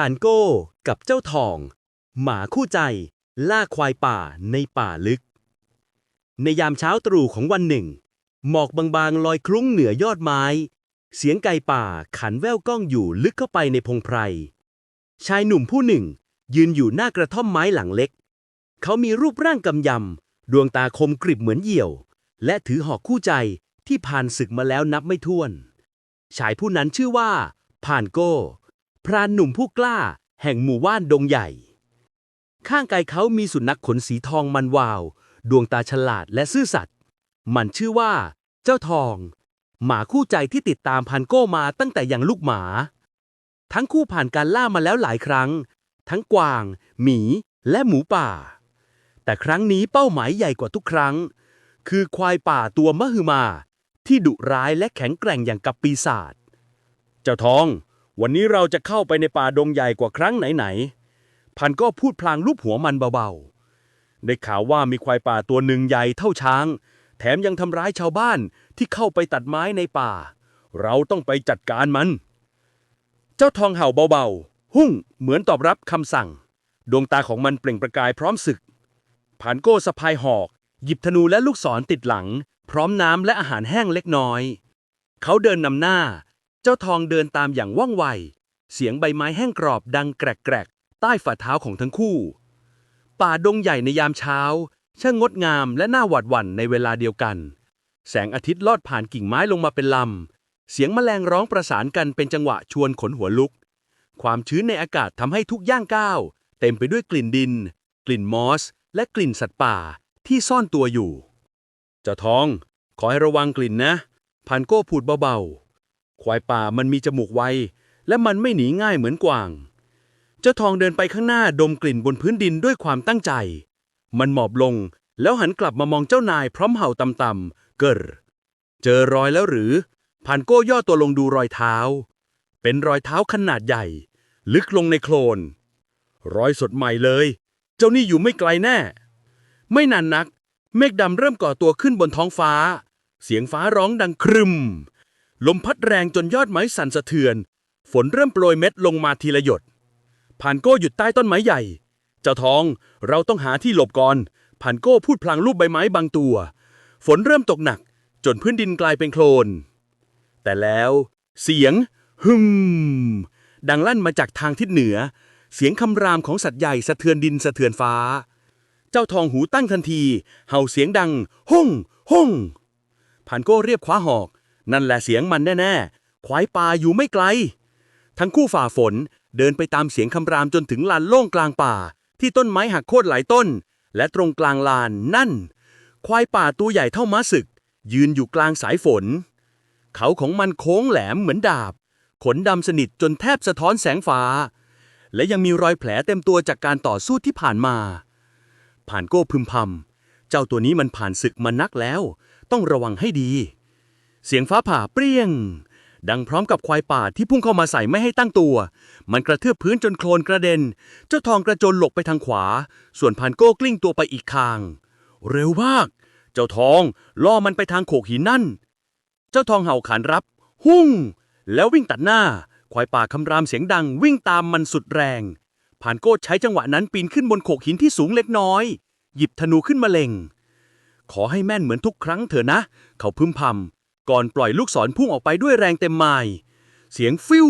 ผ่านโก้ กับเจ้าทอง หมาคู่ใจ ล่าควายป่าในป่าลึก ในยามเช้าตรู่ของวันหนึ่ง หมอกบางๆลอยคลุ้งเหนือยอดไม้ เสียงไก่ป่าขันแว่วก้องอยู่ลึกเข้าไปในพงไพร ชายหนุ่มผู้หนึ่ง ยืนอยู่หน้ากระท่อมไม้หลังเล็ก เขามีรูปร่างกำยำ ดวงตาคมกริบเหมือนเหยี่ยว และถือหอกคู่ใจที่ผ่านศึกมาแล้วนับไม่ถ้วน ชายผู้นั้นชื่อว่าผ่านโก้ พรานหนุ่มผู้กล้า แห่งหมู่ว่านดงใหญ่ ข้างกายเขามีสุนัขขนสีทองมันวาว ดวงตาฉลาดและซื่อสัตย์มันชื่อว่า เจ้าทอง หมาคู่ใจที่ติดตามพันโก้มาตั้งแต่ยังลูกหมา ทั้งคู่ผ่านการล่ามาแล้วหลายครั้ง ทั้งกวาง หมี และหมูป่า แต่ครั้งนี้เป้าหมายใหญ่กว่าทุกครั้ง คือควายป่าตัวมหึมา ที่ดุร้ายและแข็งแกร่งอย่างกับปีศาจเจ้าทอง วันนี้เราจะเข้าไปในป่าดงใหญ่กว่าครั้งไหนๆ พันก็พูดพลางลูบหัวมันเบาๆ ได้ข่าวว่ามีควายป่าตัวหนึ่งใหญ่เท่าช้าง แถมยังทำร้ายชาวบ้านที่เข้าไปตัดไม้ในป่า เราต้องไปจัดการมัน เจ้าทองเห่าเบาๆ หุ่งเหมือนตอบรับคำสั่ง ดวงตาของมันเปล่งประกายพร้อมศึกผ่านโก้สะพายหอก หยิบธนูและลูกศรติดหลัง พร้อมน้ำและอาหารแห้งเล็กน้อย เขาเดินนำหน้า จ้าทองเดินตามอย่างว่องไว เสียงใบไม้แห้งกรอบดังแกรกๆ ใต้ฝ่าเท้าของทั้งคู่ ป่าดงใหญ่ในยามเช้า ช่างงดงามและน่าหวาดหวั่นในเวลาเดียวกัน แสงอาทิตย์ลอดผ่านกิ่งไม้ลงมาเป็นลำ เสียงแมลงร้องประสานกันเป็นจังหวะชวนขนหัวลุก ความชื้นในอากาศทำให้ทุกย่างก้าว เต็มไปด้วยกลิ่นดิน กลิ่นมอส และกลิ่นสัตว์ป่าที่ซ่อนตัวอยู่ เจ้าทอง ขอให้ระวังกลิ่นนะ พันโก้พูดเบาๆ ควายป่ามันมีจมูกไว และมันไม่หนีง่ายเหมือนกวาง เจ้าทองเดินไปข้างหน้าดมกลิ่นบนพื้นดินด้วยความตั้งใจ มันหมอบลงแล้วหันกลับมามองเจ้านายพร้อมเห่าต่ำๆเกิรเจอรอยแล้วหรือพันโก้ย่อตัวลงดูรอยเท้า เป็นรอยเท้าขนาดใหญ่ ลึกลงในโคลน รอยสดใหม่เลย เจ้านี่อยู่ไม่ไกลแน่ ไม่นานนัก เมฆดำเริ่มก่อตัวขึ้นบนท้องฟ้า เสียงฟ้าร้องดังครึม ลมพัดแรงจนยอดไม้สั่นสะเทือน ฝนเริ่มโปรยเม็ดลงมาทีละหยดผ่านโก้หยุดใต้ต้นไม้ใหญ่ เจ้าทอง เราต้องหาที่หลบก่อนผ่านโก้พูดพลางรูปใบไม้บางตัว ฝนเริ่มตกหนัก จนพื้นดินกลายเป็นโคลน แต่แล้ว เสียงฮึม ดังลั่นมาจากทางทิศเหนือ เสียงคำรามของสัตว์ใหญ่สะเทือนดินสะเทือนฟ้า เจ้าทองหูตั้งทันที เห่าเสียงดังฮ่องฮ่องผ่านโก้เรียบคว้าหอก นั่นแหละเสียงมันแน่ๆ ควายป่าอยู่ไม่ไกล ทั้งคู่ฝ่าฝนเดินไปตามเสียงคำรามจนถึงลานโล่งกลางป่า ที่ต้นไม้หักโค่นหลายต้น และตรงกลางลานนั่น ควายป่าตัวใหญ่เท่าม้าศึก ยืนอยู่กลางสายฝน เขาของมันโค้งแหลมเหมือนดาบ ขนดำสนิทจนแทบสะท้อนแสงฟ้า และยังมีรอยแผลเต็มตัวจากการต่อสู้ที่ผ่านมา ผ่านโก้พึมพำเจ้าตัวนี้มันผ่านศึกมานักแล้ว ต้องระวังให้ดี เสียงฟ้าผ่าเปรี้ยง ดังพร้อมกับควายป่าที่พุ่งเข้ามาใส่ไม่ให้ตั้งตัว มันกระเทือบพื้นจนโคลนกระเด็น เจ้าทองกระโจนหลบไปทางขวา ส่วนผ่านโก้กลิ้งตัวไปอีกข้าง เร็วมาก เจ้าทองล่อมันไปทางโขกหินนั่น เจ้าทองเห่าขานรับ หุ่ง แล้ววิ่งตัดหน้า ควายป่าคำรามเสียงดังวิ่งตามมันสุดแรงผ่านโก้ใช้จังหวะนั้นปีนขึ้นบนโขกหินที่สูงเล็กน้อย หยิบธนูขึ้นมาเล็ง ขอให้แม่นเหมือนทุกครั้งเถอะนะ เขาพึมพำ ก่อนปล่อยลูกศรพุ่งออกไปด้วยแรงเต็มไม้เสียงฟิว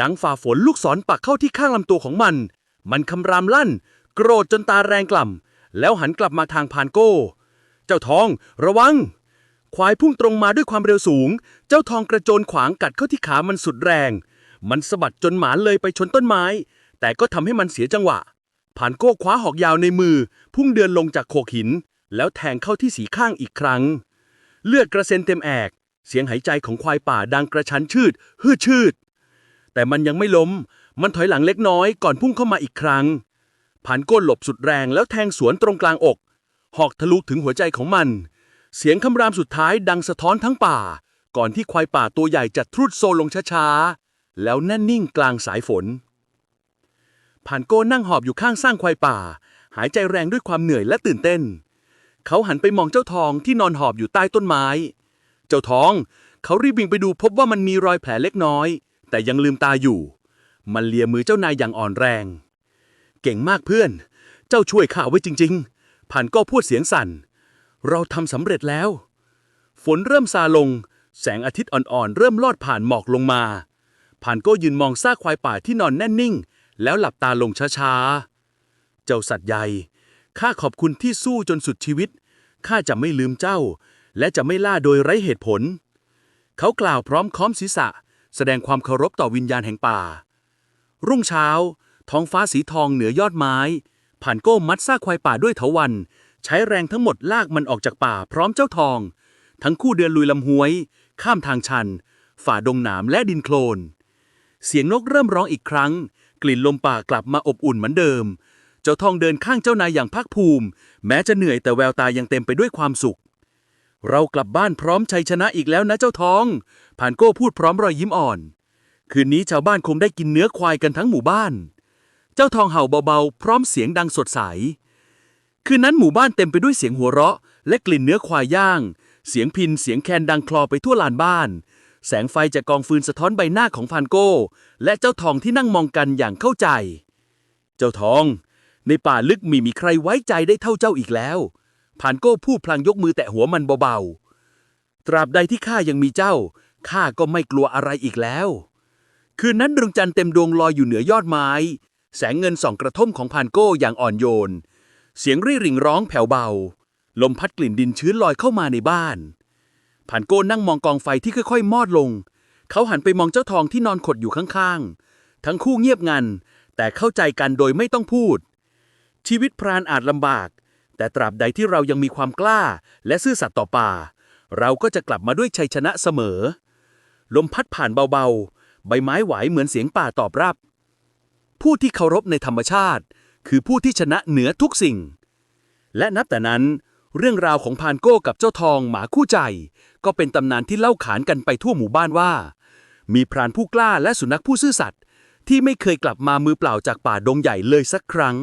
ดังฝ่าฝนลูกศรปักเข้าที่ข้างลำตัวของมัน มันคำรามลั่น โกรธจนตาแรงกล่ำ แล้วหันกลับมาทางพานโก้ เจ้าทอง ระวัง ควายพุ่งตรงมาด้วยความเร็วสูง เจ้าทองกระโจนขวางกัดเข้าที่ขามันสุดแรง มันสะบัดจนหมาเลยไปชนต้นไม้ แต่ก็ทำให้มันเสียจังหวะผ่านโก้คว้าหอกยาวในมือ พุ่งเดินลงจากโขกหิน แล้วแทงเข้าที่สีข้างอีกครั้ง เลือดกระเซ็นเต็มแอก เสียงหายใจของควายป่าดังกระชั้นชืดฮืดชืด แต่มันยังไม่ล้ม มันถอยหลังเล็กน้อยก่อนพุ่งเข้ามาอีกครั้ง ผ่านโก้หลบสุดแรงแล้วแทงสวนตรงกลางอก หอกทะลุถึงหัวใจของมัน เสียงคำรามสุดท้ายดังสะท้อนทั้งป่า ก่อนที่ควายป่าตัวใหญ่จะทรุดโซลงช้าๆ แล้วแน่นนิ่งกลางสายฝน ผ่านโก้นั่งหอบอยู่ข้างสร้างควายป่า หายใจแรงด้วยความเหนื่อยและตื่นเต้น เขาหันไปมองเจ้าทองที่นอนหอบอยู่ใต้ต้นไม้ เจ้าทอง เขารีบวิ่งไปดูพบว่ามันมีรอยแผลเล็กน้อย แต่ยังลืมตาอยู่ มันเลียมือเจ้านายอย่างอ่อนแรง เก่งมากเพื่อน เจ้าช่วยข้าไว้จริง ๆ ผ่านก็พูดเสียงสั่น เราทำสำเร็จแล้ว ฝนเริ่มซาลง แสงอาทิตย์อ่อนๆ เริ่มลอดผ่านหมอกลงมา ผ่านก็ยืนมองซากควายป่าที่นอนแน่นนิ่ง แล้วหลับตาลงช้าๆ เจ้าสัตว์ใหญ่ ข้าขอบคุณที่สู้จนสุดชีวิต ข้าจะไม่ลืมเจ้า และจะไม่ล่าโดยไร้เหตุผล เขากล่าวพร้อมค้อมศีรษะ แสดงความเคารพต่อวิญญาณแห่งป่า รุ่งเช้า ท้องฟ้าสีทองเหนือยอดไม้ ผ่านโก้มัดซากควายป่าด้วยเถาวัน ใช้แรงทั้งหมดลากมันออกจากป่าพร้อมเจ้าทอง ทั้งคู่เดินลุยลำห้วย ข้ามทางชัน ฝ่าดงหนามและดินโคลน เสียงนกเริ่มร้องอีกครั้ง กลิ่นลมป่ากลับมาอบอุ่นเหมือนเดิม เจ้าทองเดินข้างเจ้านายอย่างภาคภูมิ แม้จะเหนื่อยแต่แววตายังเต็มไปด้วยความสุข เรากลับบ้านพร้อมชัยชนะอีกแล้วนะเจ้าทองผ่านโก้พูดพร้อมรอยยิ้มอ่อน คืนนี้ชาวบ้านคงได้กินเนื้อควายกันทั้งหมู่บ้าน เจ้าทองเห่าเบาๆ พร้อมเสียงดังสดใส คืนนั้นหมู่บ้านเต็มไปด้วยเสียงหัวเราะ และกลิ่นเนื้อควายย่าง เสียงพินเสียงแคนดังคลอไปทั่วลานบ้าน แสงไฟจากกองฟืนสะท้อนใบหน้าของพานโก้ และเจ้าทองที่นั่งมองกันอย่างเข้าใจ เจ้าทอง ในป่าลึกมีมีใครไว้ใจได้เท่าเจ้าอีกแล้วพานโก้พูดพลางยกมือแตะหัวมันเบาๆ ตราบใดที่ข้ายังมีเจ้า ข้าก็ไม่กลัวอะไรอีกแล้ว คืนนั้นดวงจันทร์เต็มดวงลอยอยู่เหนือยอดไม้ แสงเงินส่องกระทบของพานโก้อย่างอ่อนโยน เสียงรี่ริ่งร้องแผ่วเบา ลมพัดกลิ่นดินชื้นลอยเข้ามาในบ้านพานโก้นั่งมองกองไฟที่ค่อยๆ มอดลง เขาหันไปมองเจ้าทองที่นอนขดอยู่ข้างๆ ทั้งคู่เงียบงัน แต่เข้าใจกันโดยไม่ต้องพูด ชีวิตพรานอาจลำบาก แต่ตราบใดที่เรายังมีความกล้า และซื่อสัตย์ต่อป่า เราก็จะกลับมาด้วยชัยชนะเสมอ ลมพัดผ่านเบาๆ ใบไม้ไหวเหมือนเสียงป่าตอบรับ ผู้ที่เคารพในธรรมชาติ คือผู้ที่ชนะเหนือทุกสิ่ง และนับแต่นั้น เรื่องราวของพานโก้กับเจ้าทองหมาคู่ใจ ก็เป็นตำนานที่เล่าขานกันไปทั่วหมู่บ้านว่า มีพรานผู้กล้าและสุนัขผู้ซื่อสัตย์ที่ไม่เคยกลับมามือเปล่าจากป่าดงใหญ่เลยสักครั้ง